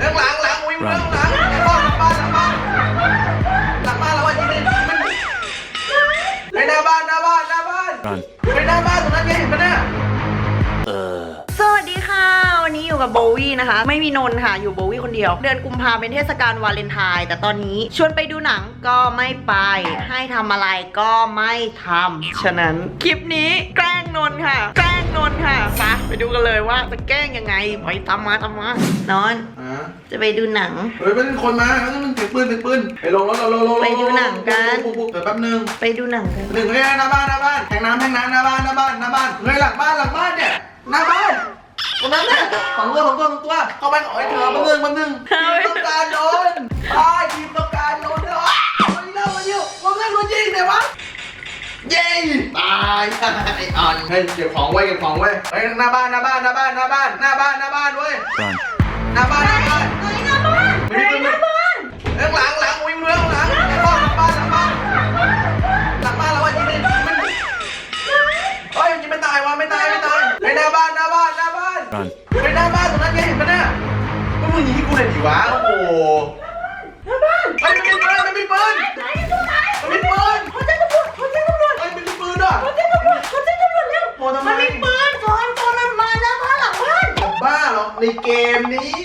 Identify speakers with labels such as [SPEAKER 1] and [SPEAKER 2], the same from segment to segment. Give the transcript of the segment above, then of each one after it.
[SPEAKER 1] เรื่องหลังหลังวิ่งเรื่องหลังหลังบ้านหลังบ้านหลังบ้านหลังบ้านแล้วว่ายิงเลยมันไปหน้าบ้านหน้าบ้านหน้าบ้าน
[SPEAKER 2] Run.
[SPEAKER 1] ไปหน้าบ้านตรงนั้นไงเห็นปะเนี่ย
[SPEAKER 2] Uh.
[SPEAKER 3] อยู่กับโบวี่นะคะ ไม่มีนนท์ค่ะ อยู่โบวี่คนเดียว เดือนกุมภาเป็นเทศกาลวาเลนไทน์แต่ตอนนี้ชวนไปดูหนังก็ไม่ไป ให้ทำอะไรก็ไม่ทำฉะนั้นคลิปนี้แกล้งนนท์ค่ะ แกล้งนนท์ค่ะไปไปดูกันเลยว่าจะแกล้งยังไงไปทำมาทำมานอน
[SPEAKER 1] อ่า
[SPEAKER 3] จะไปดูหนัง
[SPEAKER 1] เฮ้ยเป็นคนมาแล้วมันถือปืนถือปืนไปลงรถลงลงลง
[SPEAKER 3] ไปดูหนังกัน
[SPEAKER 1] ปุ๊บปุ๊บปุ๊บเดี๋ยวแป๊บนึง
[SPEAKER 3] ไปดูหนังกัน
[SPEAKER 1] หนึ่งเฮ้ยหน้าบ้านหน้าบ้านแทงน้ำแทงน้ำหน้าบ้านหน้าบ้านหน้าบ้านเฮ้ยหลังบ้านหลังบ้านเนี่ยหน้าบ้าน ตรงนั้นเนี่ยสองตัวสองตัวสองตัวเข้าไปขอให้เธอมาหนึ่งมาหนึ่งทีมต้องการโดนตายทีมต้องการโดนเดี๋ยวอ้าวมาดิเร็วมาดิมาเล่นมายิงเดี๋ยววะเย้ตายไอ้อ่อนเฮ้ยเก็บของไว้เก็บของไว้เฮ้ยหน้าบ้านหน้าบ้านหน้าบ้านหน้าบ้านหน้าบ้านหน้าบ้านเว้ย
[SPEAKER 2] Run.
[SPEAKER 1] หน้าบ้านหน้าบ้าน
[SPEAKER 3] เฮ้ยหน้าบ้านเฮ้ยหน้าบ้าน
[SPEAKER 1] เรื่องหลังหลังวิ่งเรื่องหลังหลังบ้านหลังบ้านหลังบ้านหลังบ้านแล้วว่ายิงเลยมันเฮ้ยมันยังไม่ตายวะไม่ตายไม่ตายไปหน้าบ้านหน้าบ้านห น้าบ้าน
[SPEAKER 2] Run.
[SPEAKER 1] ไปหน้าบ้านตรงนั้นไงเห็นปะเนี่ยก็มึงยิงให้กูเลยดิวะโอ้โห
[SPEAKER 3] หน้าบ้าน
[SPEAKER 1] เฮ้ยมันมีปืนมันมีปืน
[SPEAKER 3] ไหนดูไหน
[SPEAKER 1] มันมีปืน
[SPEAKER 3] เขาแจ้งตำรวจเขาแจ้งตำรวจ
[SPEAKER 1] เฮ้ยมันมีปืนอะ
[SPEAKER 3] เขาแจ้งตำรวจเขาแจ้งตำรวจเร็ว
[SPEAKER 1] โทรทำไม
[SPEAKER 3] มันมีปืนโจรโจรมันมาหน้าบ้านหลังบ้าน
[SPEAKER 1] จะบ้าเหรอในเกมนี้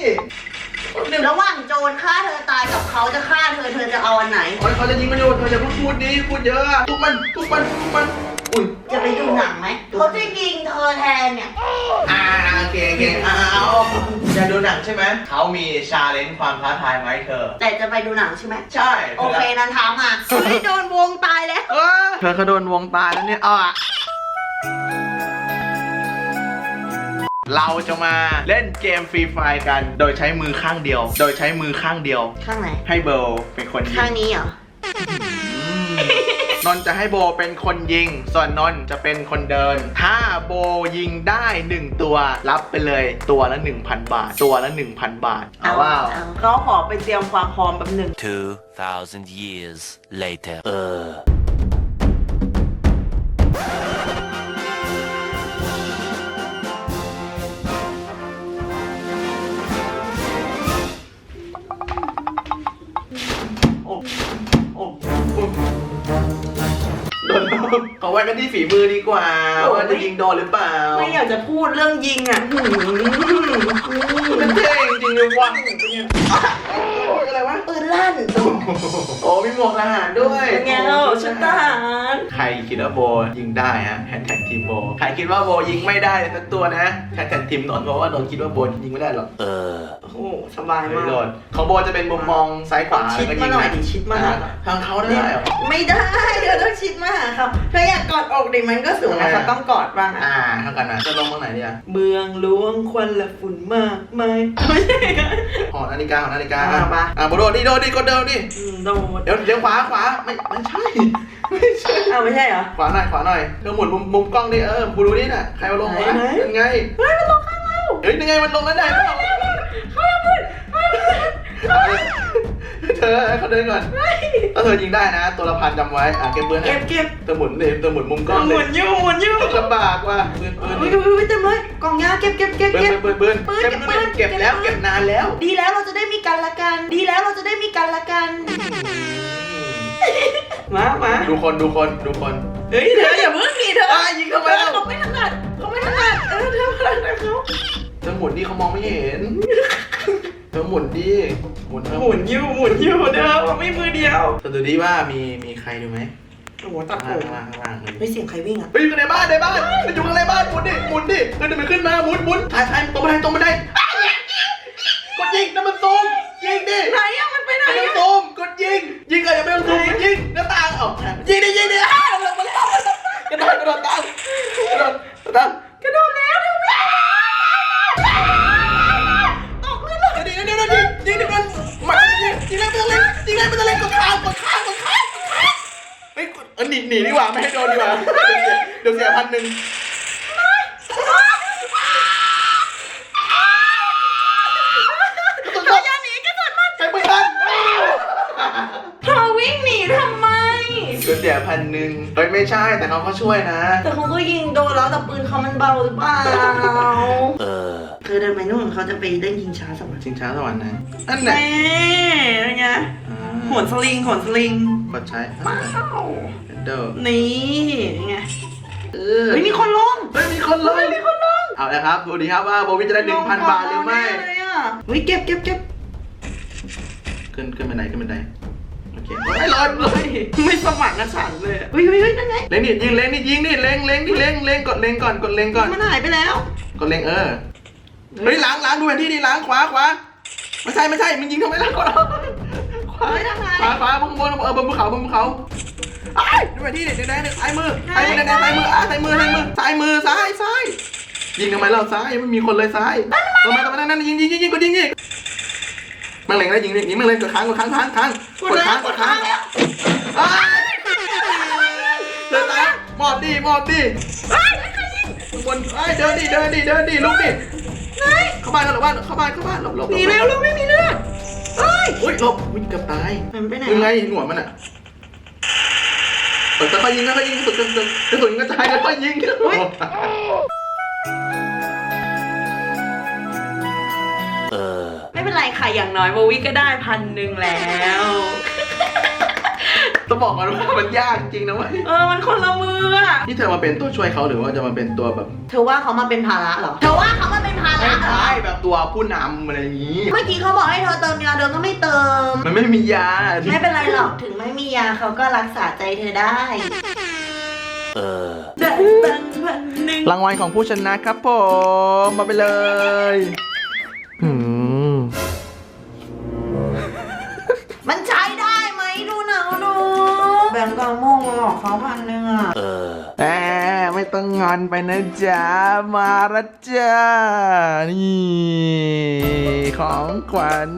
[SPEAKER 1] เดี๋ยว
[SPEAKER 3] ระหว่างโจรฆ่าเธอตายกับเขาจะฆ่าเธอเธอจะเอาอันไหน
[SPEAKER 1] เฮ้ยเขาจะยิงมันอยู่เธอจะพูดพูดดีพูดเยอะอะทุกมันทุกมันทุกมัน อุ้ย
[SPEAKER 3] จะไปดูหนังไหมเขาจะยิงเธอแทนเนี่ย
[SPEAKER 1] อ่าโอเคโอเคอ่าเอาจะดูหนังใช่ไหมเขามีชาเลนจ์ความท้าทายมาให้เธอ
[SPEAKER 3] แต่จะไปดูหนังใช่ไหม
[SPEAKER 1] ใช่
[SPEAKER 3] โอเคนั้นถามมาเฮ้ยโดนวงตายแล้ว
[SPEAKER 1] เออเธอเขาโดนวงตายแล้วเนี่ยเอาอะเราจะมาเล่นเกมฟรีไฟกัน โดยใช้มือข้างเดียว โดยใช้มือข้างเดียว
[SPEAKER 3] ข้างไหน
[SPEAKER 1] ให้โบเป็นคนยิ
[SPEAKER 3] ข้าง
[SPEAKER 1] ง
[SPEAKER 3] นี้เหรอ
[SPEAKER 1] อืม นนท์จะให้โบเป็นคนยิง ส่วนนนท์จะเป็นคนเดิน ถ้าโบยิงได้หนึ่งตัวรับไปเลยตัวละ 1,000 บาท ตัวละ 1,000 บาทเอาว่า
[SPEAKER 3] เขาขอไปเตรียมความพร้อมแบบหนึ่ง
[SPEAKER 2] 2,000 years later. Uh.
[SPEAKER 1] โขาไว้กันที่ฝีมือดีกว่าว่าจะยิงโดนหรือเปล่า
[SPEAKER 3] ไม่อยากจะพูดเรื่องยิงอะหืม
[SPEAKER 1] มันเท่จริงๆเลยว่ะ
[SPEAKER 3] ปืนลั่น
[SPEAKER 1] โอ้มีหมวกทหารด้วย
[SPEAKER 3] เป็นไงเล่าชุดทหาร
[SPEAKER 1] ใครคิดว่าโบยิงได้ฮะแฮชแท็กทีมโบใครคิดว่าโบยิงไม่ได้สักตัวนะแฮชแท็กทีมนนท์เพราะว่านนท์คิดว่าโบยิงไม่ได้หรอก
[SPEAKER 2] Uh.
[SPEAKER 3] โอ้โหสบาย
[SPEAKER 1] ไม่
[SPEAKER 3] มาก
[SPEAKER 1] โดนของโบจะเป็นมุมมองซ้ายขวา
[SPEAKER 3] ชิด
[SPEAKER 1] แล้วก็
[SPEAKER 3] มา
[SPEAKER 1] ยิง
[SPEAKER 3] หน่อย
[SPEAKER 1] นะ
[SPEAKER 3] ดิชิดมาหน่อย
[SPEAKER 1] ทางเขาได้เหรอ
[SPEAKER 3] ไม่ได้เดี๋ยวต้องชิดมาหาเขาถ้าอยากกอดอกดิมันก็สูงนะ
[SPEAKER 1] ทำไม
[SPEAKER 3] เขา
[SPEAKER 1] อะ
[SPEAKER 3] ต้องกอดบ้างอะ
[SPEAKER 1] อ่าเท่ากันนะจะลงตรงไหนดีอะ
[SPEAKER 3] เมืองหลวงควันและฝุ่นมากมายไม่ใช่อะ
[SPEAKER 1] หอนาฬิกาหอนาฬิกา
[SPEAKER 3] อะมา
[SPEAKER 1] อะโบโดดดิโดดดิกดเดิมดิ
[SPEAKER 3] อืมโดน
[SPEAKER 1] เดี๋ยวเดี๋ยวขวาขวาไม่ไม่ใช่ไม่ใช่
[SPEAKER 3] อ้าวไม่ใช่เหรอ
[SPEAKER 1] ขวาหน่อยขวาหน่อยเธอหมุนมุมมุมกล้องดิเออบูดูนี่น่ะใครมาลงวะ
[SPEAKER 3] ไหนไหน
[SPEAKER 1] เป็นไง
[SPEAKER 3] เฮ้ยมันลงข้างเรา
[SPEAKER 1] เฮ้ยยังไงมันลงแล้วได้ไหม
[SPEAKER 3] เขาละมืดเขาละมืด
[SPEAKER 1] เธอให้เขาเดินก่อนถ้าเธอยิงได้นะ ตัวละพันจำไว้ อะเก็บปืน
[SPEAKER 3] เก็บเก็บ
[SPEAKER 1] เธอหมุนดิเธอหมุนมุมกล้อง
[SPEAKER 3] ห
[SPEAKER 1] ดิ
[SPEAKER 3] มุนอยู่หมุนอยู่
[SPEAKER 1] ลำบากว่ะปืนปืน
[SPEAKER 3] อุ้ยอุ้ยอุ้ยเต็มเลยกล่องยาเก็บเก็บเก็บ
[SPEAKER 1] ปื
[SPEAKER 3] เก็บ
[SPEAKER 1] ปืนปืน
[SPEAKER 3] ปืน
[SPEAKER 1] เก็บปืน เก็บแล้ว
[SPEAKER 3] เก็บนา
[SPEAKER 1] นแล้ว
[SPEAKER 3] ดีแล้วเราจะได้มีกันละกัน ดีแล้วเราจะได้มีกันละกัน มามา
[SPEAKER 1] ดูคนดูคนดูคน
[SPEAKER 3] เฮ้ยเธออย่าเพิ่งหนีเธอ
[SPEAKER 1] อะยิงเข้าไปแล้ว
[SPEAKER 3] เขาไม่ถนัดเขาไม่ถนัดเออเธอพลังเขา
[SPEAKER 1] เธอหมุนดิเขามองไม่เห็น อหมุนดิหมุนเธอ
[SPEAKER 3] หมุนอยู่หมุนอยู่เธอมันไม่มือเดียว
[SPEAKER 1] เธอดูดิว่ามีมีใครดูไหม
[SPEAKER 3] โอ้โหตั
[SPEAKER 1] ข้า
[SPEAKER 3] ด
[SPEAKER 1] ง
[SPEAKER 3] ผม
[SPEAKER 1] ล่างข้างล่างข้างล่าง
[SPEAKER 3] เฮ้ยเสียงใครวิ่งอะ
[SPEAKER 1] เฮ้ยอยู่ในบ้านในบ้านมันอยู่ข้างในบ้านหมุนดิหมุนดิเดินไปขึ้นมาหมุนหมุนถ่ายถ่ายตรงบันไดตรงบันไดอ้าวกดยิงนั่นมันซูมยิงดิ
[SPEAKER 3] ไหนอะมันไปไหน
[SPEAKER 1] ไม่ต้อง
[SPEAKER 3] อะ
[SPEAKER 1] ซูมกดยิงยิงเลยอย่าไม่ต้องซูมกดยิงหน้าต่างเอ้ายิงดิ
[SPEAKER 3] เอ
[SPEAKER 1] อหนีหนีดีกว่าไม่ให้โดนดีกว่าเดี๋ยวเสียเดี๋ยวเสียพันหนึ่ง
[SPEAKER 3] เธออย่าหนีกระสุนมัน
[SPEAKER 1] ใช้ปืนทัน
[SPEAKER 3] เธอวิ่งหนีทำไม
[SPEAKER 1] เดี๋ยวเสียพันหนึ่งเฮ้ยไม่ใช่แต่เขาก็ช่วยนะ
[SPEAKER 3] แต่เขาก็ยิงโดนแล้วแต่ปืนเขามันเบาหรือเปล่า
[SPEAKER 2] Uh.
[SPEAKER 3] เธอเดินไปนู่นเขาจะไปเล่นยิงช้าสวรรค์
[SPEAKER 1] ชิงช้าสวรรค์นะนั่นแหละ
[SPEAKER 3] นี่เป็นไง
[SPEAKER 1] อ่า
[SPEAKER 3] โหนสลิงโหนสลิง
[SPEAKER 1] กดใช้
[SPEAKER 3] ว้าว
[SPEAKER 1] เดอร์
[SPEAKER 3] นี่เป็นไง
[SPEAKER 1] เออ
[SPEAKER 3] เฮ้ยมีคนลง
[SPEAKER 1] เฮ้ยมีคนลง
[SPEAKER 3] เฮ้ยมีคนลง
[SPEAKER 1] เอาละครับดูดีครับว่าโบวิจะได้หนึ่งพันบาทหรือไม่
[SPEAKER 3] ลงก่นเเลยอะเฮ้ยเก็บเก็บเก็บ
[SPEAKER 1] ขึ้นขึ้นบันไดขึ้นบันไดโอเคไม่ลอยเล
[SPEAKER 3] เฮ้
[SPEAKER 1] ย
[SPEAKER 3] ยไม่สมัครนะฉันเลยอะเฮ้ยเฮ้ยเฮ้ยนั่นไง
[SPEAKER 1] เล็งนี่ยิงเล็งนี่ยิงนี่เล็งเล็งนี่เล็งเล็งกดเล็งก่อนกดเล็งก่อน
[SPEAKER 3] มันหายไปแล้ว
[SPEAKER 1] กดเล็งเออเฮ้ยล้างล้างดูแผนที่ดิล้างขวาขวาไม่ใช่ไม่ใช่มันยิงทำไมล้างขวาขวา
[SPEAKER 3] เฮ้ยทำไม
[SPEAKER 1] ขวาขวาบนบนเออบนภูเขาบนภูเขา ไอ้ยดูแผนที่ดิแดงๆซ้ายมือซ้ายมือแดงๆซ้ายมืออะซ้ายมือซ้ายมือซ้ายมือซ้ายซ้ายยิงทำไมเราซ้ายยังไม่มีคนเลยซ้ายตรงมาตรงมานั่นนั่นยิงยิงยิงยิงกดยิงยิงมันเล็งแล้วยิงยิงยิงมันเล็งกดค้างกดค้างค้างค้าง
[SPEAKER 3] กดแล้วกดค้างแล้ว
[SPEAKER 1] เอ้ยเดินตามหมอบดิหมอบดิ
[SPEAKER 3] เฮ้ยใครยิง
[SPEAKER 1] ข้างบนเอ้ยเดินดิเดินดิเดินดิลุกดิ
[SPEAKER 3] ไหน
[SPEAKER 1] เข้าบ้านเข้าบ้านเข้าบ้านเข้าบ้านหลบหลบ
[SPEAKER 3] หนีเร็วลูกไม่มีเลือดเฮ้ย
[SPEAKER 1] อุ้ยหลบวิ่งเกือบตาย
[SPEAKER 3] มันไปไหน
[SPEAKER 1] ยังไงหนวดมันอะ เปิดค่อยยิงค่อยยิงกระสุนกระสุนกระสุนกระจายค่อยยิง
[SPEAKER 2] Uh.
[SPEAKER 3] ไม่เป็นไรค่ะอย่างน้อยโบวิก็ได้พันหนึ่งแล้ว
[SPEAKER 1] ต้อง บอกก่อนว่ามันยากจริงนะเว้ย
[SPEAKER 3] เออมันคนละมืออะ
[SPEAKER 1] นี่เธอมาเป็นตัวช่วยเขาหรือว่าจะมาเป็นตัวแบบ
[SPEAKER 3] เธอว่าเขามาเป็นภาระเหรอ เธอว่าเขามาเป็นภา
[SPEAKER 1] ไม่
[SPEAKER 3] ระเหรอ
[SPEAKER 1] ใช่แบบตัวผู้นำอะไรอย่างนี้
[SPEAKER 3] เมื่อกี้เขาบอกให้เธอเติมยาเดิมก็ไม่เติม
[SPEAKER 1] มันไม่มียา
[SPEAKER 3] ไม่เป็นไรหรอก ถึงไม่มียาเขาก็รักษาใจเธอได้
[SPEAKER 2] Uh.
[SPEAKER 3] ได้พันพันหนึ่ง
[SPEAKER 1] รางวัลของผู้ชนะครับผมมาไปเลยอืม
[SPEAKER 3] มันใช้ แบงก์กาโมงมาหลอกเขาพันหนึ่งอะ
[SPEAKER 2] Uh.
[SPEAKER 1] แหมไม่ต้องงอนไปนะจ๊ะ มาละจ้า นี่ ของขวัญ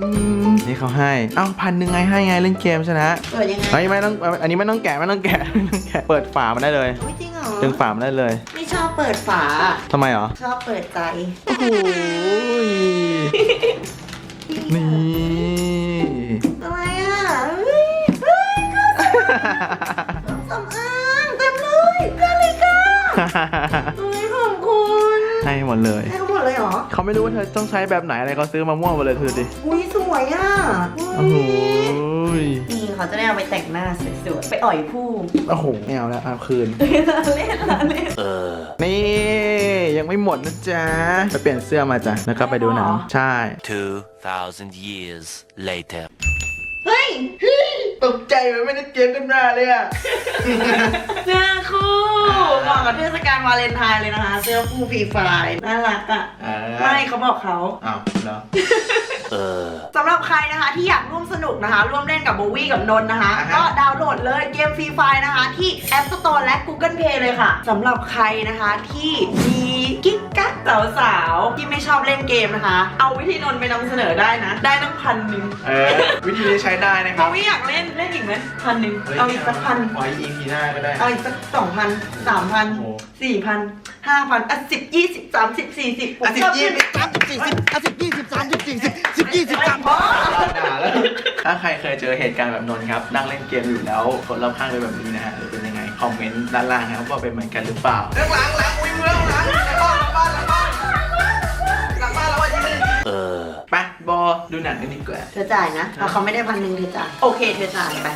[SPEAKER 1] นี่เขาให้ เอ้าพันหนึ่งไงให้ไงเล่นเกมชนะ
[SPEAKER 3] เปิดยังไง
[SPEAKER 1] เฮ้ยไม่ต้อง อันนี้ไม่ต้องแกะไม่ต้องแกะไม่ต้องแกะ เปิดฝามันได้เลย
[SPEAKER 3] ไม่จริงเหรอ
[SPEAKER 1] ดึงฝามันได้เลย
[SPEAKER 3] ไม่ชอบเปิดฝา
[SPEAKER 1] ทำไมเหรอ
[SPEAKER 3] ชอบเปิดใจ
[SPEAKER 1] โอ้โหยนี่
[SPEAKER 3] เฮ้ยขอบคุณ
[SPEAKER 1] ให้หมดเลย
[SPEAKER 3] ให้เขาหมดเลยเหรอ
[SPEAKER 1] เขาไม่รู้ว่าเธอต้องใช้แบบไหนอะไรเขาซื้อมาม่วงหมดเลยเธอดิ
[SPEAKER 3] อุ้ยสวยอะ
[SPEAKER 1] โอ้โหย
[SPEAKER 3] นี่เขาจะได้เอาไปแต่งหน้าสวยๆไปอ่อยผู้
[SPEAKER 1] โอ้โหไม่เอาแล้วเอาคืน
[SPEAKER 3] เล่นละเล่น
[SPEAKER 2] Uh.
[SPEAKER 1] นี่ยังไม่หมดนะจ๊ะ ไปเปลี่ยนเสื้อมาจ้ะแล้วก็ไปดูหนัง
[SPEAKER 3] หรอ
[SPEAKER 1] ใช่
[SPEAKER 2] 2,000 years later.
[SPEAKER 3] เฮ้ย
[SPEAKER 1] ตกใจมันไม่ได้เกมกันหน้าเลยอะ
[SPEAKER 3] เสื้อคู่เหมาะกับเทศกาลวาเลนไทน์เลยนะคะ เสื้อคู่ฟรีไฟล์น่ารักอะ
[SPEAKER 1] อ่า
[SPEAKER 3] ไม่เขาบอกเขา
[SPEAKER 1] อ้าวเหรอ
[SPEAKER 2] Uh.
[SPEAKER 3] สำหรับใครนะคะที่อยากร่วมสนุกนะคะ ร่วมเล่นกับโบวี่กับนนท์นะคะ
[SPEAKER 1] อ่าฮะ
[SPEAKER 3] ก็ดาวน์โหลดเลยเกมฟรีไฟล์นะคะ ที่ App Store และ Google Play เลยค่ะสำหรับใครนะคะที่มี กิ๊กกักสาวๆที่ไม่ชอบเล่นเกมนะคะ เอาวิธีนนท์ไปนำเสนอได้นะ ได้ตั้งพันหนึ่ง
[SPEAKER 1] เออวิธีนี้ใช้ได้นะค
[SPEAKER 3] โบ
[SPEAKER 1] รับ
[SPEAKER 3] วี่อยากเล่นเล่นอีกไหมพันหนึ่งเอาอีกสักพัน
[SPEAKER 1] ขออีกทีหน้าก็ได้
[SPEAKER 3] เอาอีกสักสองพันสามพัน
[SPEAKER 1] โอ้
[SPEAKER 3] สี่พันห้าพันอะสิบยี่สิบสามสิบสี่สิบผม
[SPEAKER 1] อะสิบ
[SPEAKER 3] ชอบ
[SPEAKER 1] ยี่
[SPEAKER 3] เล่น
[SPEAKER 1] สิบสามสิบสี่สิบอะสิบยี่สิบสามสิบสี่สิบสิบยี่สิบสาม
[SPEAKER 3] พอ
[SPEAKER 1] ด่าแล้ว ถ้าใครเคยเจอเหตุการณ์แบบนนท์ครับ นั่งเล่นเกมอยู่แล้วคนรอบข้างเป็นแบบนี้นะฮะหรือเป็นยังไง คอมเมนต์ด้านล่างนะครับว่าเป็นเหมือนกันหรือเปล่า เรื่องหลังหลังวิ่งเรื่องหลังหลังบ้านหลังบ้านหลังบ้านหลังบ้านแล้วว่ายิงเลย
[SPEAKER 2] Uh.
[SPEAKER 1] ไปบอดูหนังกันดีกว่า
[SPEAKER 3] เธอจ่ายนะถ้าเขาไม่ได้พันหนึ่งเธอจ่ายโอเคเธอจ่ายไป